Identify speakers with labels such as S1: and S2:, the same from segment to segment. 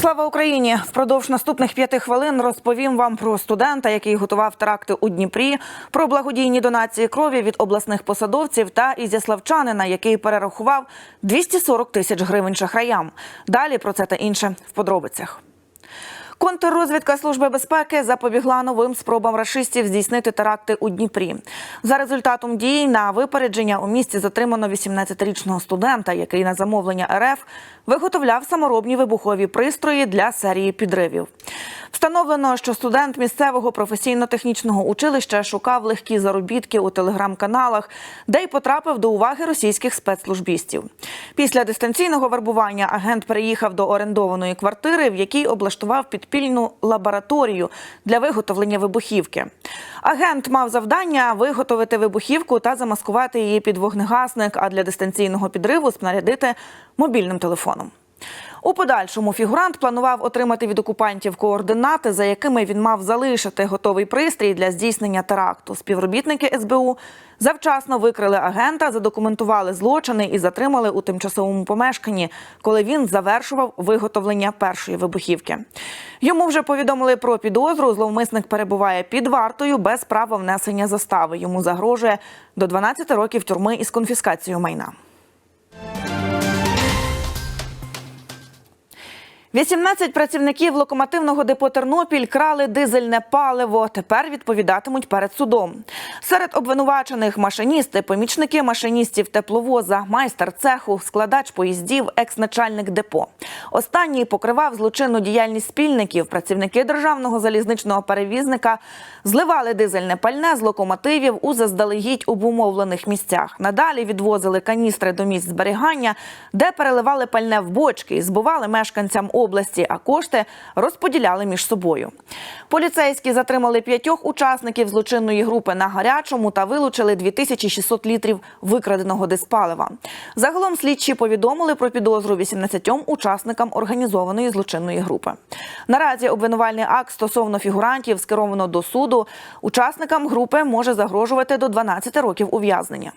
S1: Слава Україні! Впродовж наступних п'яти хвилин розповім вам про студента, який готував теракти у Дніпрі, про благодійні донації крові від обласних посадовців та ізяславчанина, який перерахував 240 тисяч гривень шахраям. Далі про це та інше в подробицях. Контррозвідка Служби безпеки запобігла новим спробам рашистів здійснити теракти у Дніпрі. За результатом дій на випередження у місті затримано 18-річного студента, який на замовлення РФ виготовляв саморобні вибухові пристрої для серії підривів. Встановлено, що студент місцевого професійно-технічного училища шукав легкі заробітки у телеграм-каналах, де й потрапив до уваги російських спецслужбістів. Після дистанційного вербування агент переїхав до орендованої квартири, в якій облаштував підпільну лабораторію для виготовлення вибухівки. Агент мав завдання виготовити вибухівку та замаскувати її під вогнегасник, а для дистанційного підриву снарядити мобільним телефоном. У подальшому фігурант планував отримати від окупантів координати, за якими він мав залишити готовий пристрій для здійснення теракту. Співробітники СБУ завчасно викрили агента, задокументували злочини і затримали у тимчасовому помешканні, коли він завершував виготовлення першої вибухівки. Йому вже повідомили про підозру. Зловмисник перебуває під вартою без права внесення застави. Йому загрожує до 12 років тюрми із конфіскацією майна. 18 працівників локомотивного депо Тернопіль крали дизельне паливо. Тепер відповідатимуть перед судом. Серед обвинувачених машиністи, помічники машиністів тепловоза, майстер цеху, складач поїздів, екс-начальник депо. Останній покривав злочинну діяльність спільників. Працівники державного залізничного перевізника зливали дизельне пальне з локомотивів у заздалегідь обумовлених місцях. Надалі відвозили каністри до місць зберігання, де переливали пальне в бочки і збували мешканцям області, а кошти розподіляли між собою. Поліцейські затримали п'ятьох учасників злочинної групи на гарячому та вилучили 2600 літрів викраденого диспалива. Загалом слідчі повідомили про підозру 18 учасникам організованої злочинної групи. Наразі обвинувальний акт стосовно фігурантів скеровано до суду. Учасникам групи може загрожувати до 12 років ув'язнення.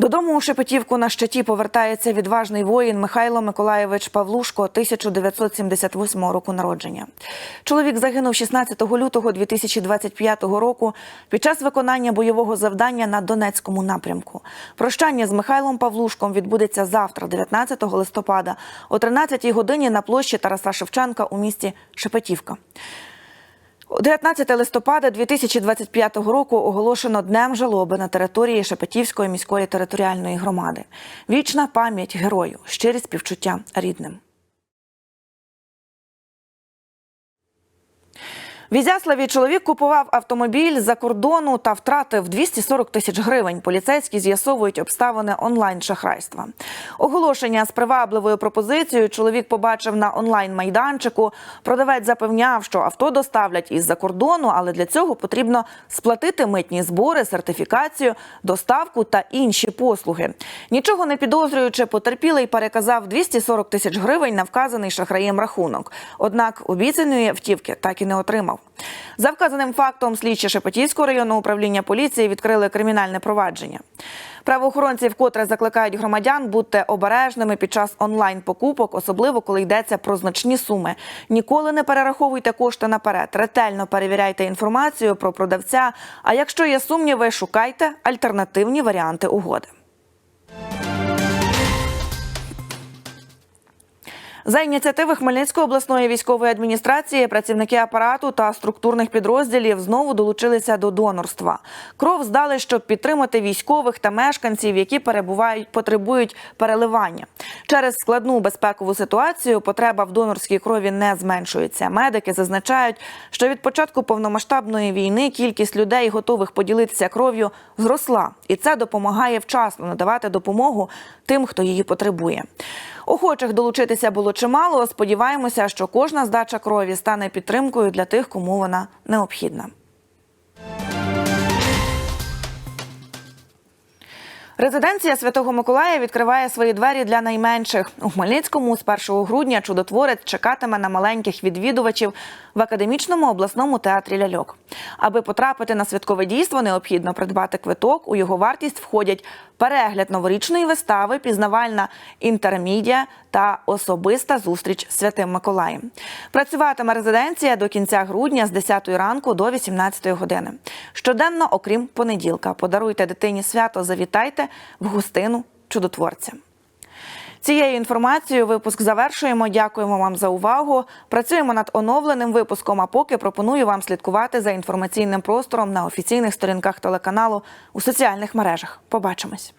S1: Додому у Шепетівку на щиті повертається відважний воїн Михайло Миколаєвич Павлушко 1978 року народження. Чоловік загинув 16 лютого 2025 року під час виконання бойового завдання на Донецькому напрямку. Прощання з Михайлом Павлушком відбудеться завтра, 19 листопада, о 13 годині на площі Тараса Шевченка у місті Шепетівка. 19 листопада 2025 року оголошено днем жалоби на території Шепетівської міської територіальної громади. Вічна пам'ять герою, щирі співчуття рідним. В Ізяславі чоловік купував автомобіль за кордону та втратив 240 тисяч гривень. Поліцейські з'ясовують обставини онлайн-шахрайства. Оголошення з привабливою пропозицією чоловік побачив на онлайн-майданчику. Продавець запевняв, що авто доставлять із-за кордону, але для цього потрібно сплатити митні збори, сертифікацію, доставку та інші послуги. Нічого не підозрюючи, потерпілий переказав 240 тисяч гривень на вказаний шахраєм рахунок. Однак обіцяної автівки так і не отримав. За вказаним фактом слідчі Шепетівського районного управління поліції відкрили кримінальне провадження. Правоохоронці вкотре закликають громадян бути обережними під час онлайн-покупок, особливо коли йдеться про значні суми. Ніколи не перераховуйте кошти наперед. Ретельно перевіряйте інформацію про продавця. А якщо є сумніви, шукайте альтернативні варіанти угоди. За ініціативи Хмельницької обласної військової адміністрації працівники апарату та структурних підрозділів знову долучилися до донорства. Кров здали, щоб підтримати військових та мешканців, які перебувають потребують переливання. Через складну безпекову ситуацію потреба в донорській крові не зменшується. Медики зазначають, що від початку повномасштабної війни кількість людей, готових поділитися кров'ю, зросла, і це допомагає вчасно надавати допомогу тим, хто її потребує. Охочих долучитися було чимало. Сподіваємося, що кожна здача крові стане підтримкою для тих, кому вона необхідна. Резиденція Святого Миколая відкриває свої двері для найменших. У Хмельницькому з 1 грудня чудотворець чекатиме на маленьких відвідувачів в академічному обласному театрі ляльок. Аби потрапити на святкове дійство, необхідно придбати квиток. У його вартість входять перегляд новорічної вистави, пізнавальна інтермідія та особиста зустріч з Святим Миколаєм. Працюватиме резиденція до кінця грудня з 10 ранку до 18 години. Щоденно, окрім понеділка, подаруйте дитині свято, завітайте в гостину чудотворця. Цією інформацією випуск завершуємо. Дякуємо вам за увагу. Працюємо над оновленим випуском. А поки пропоную вам слідкувати за інформаційним простором на офіційних сторінках телеканалу у соціальних мережах. Побачимось.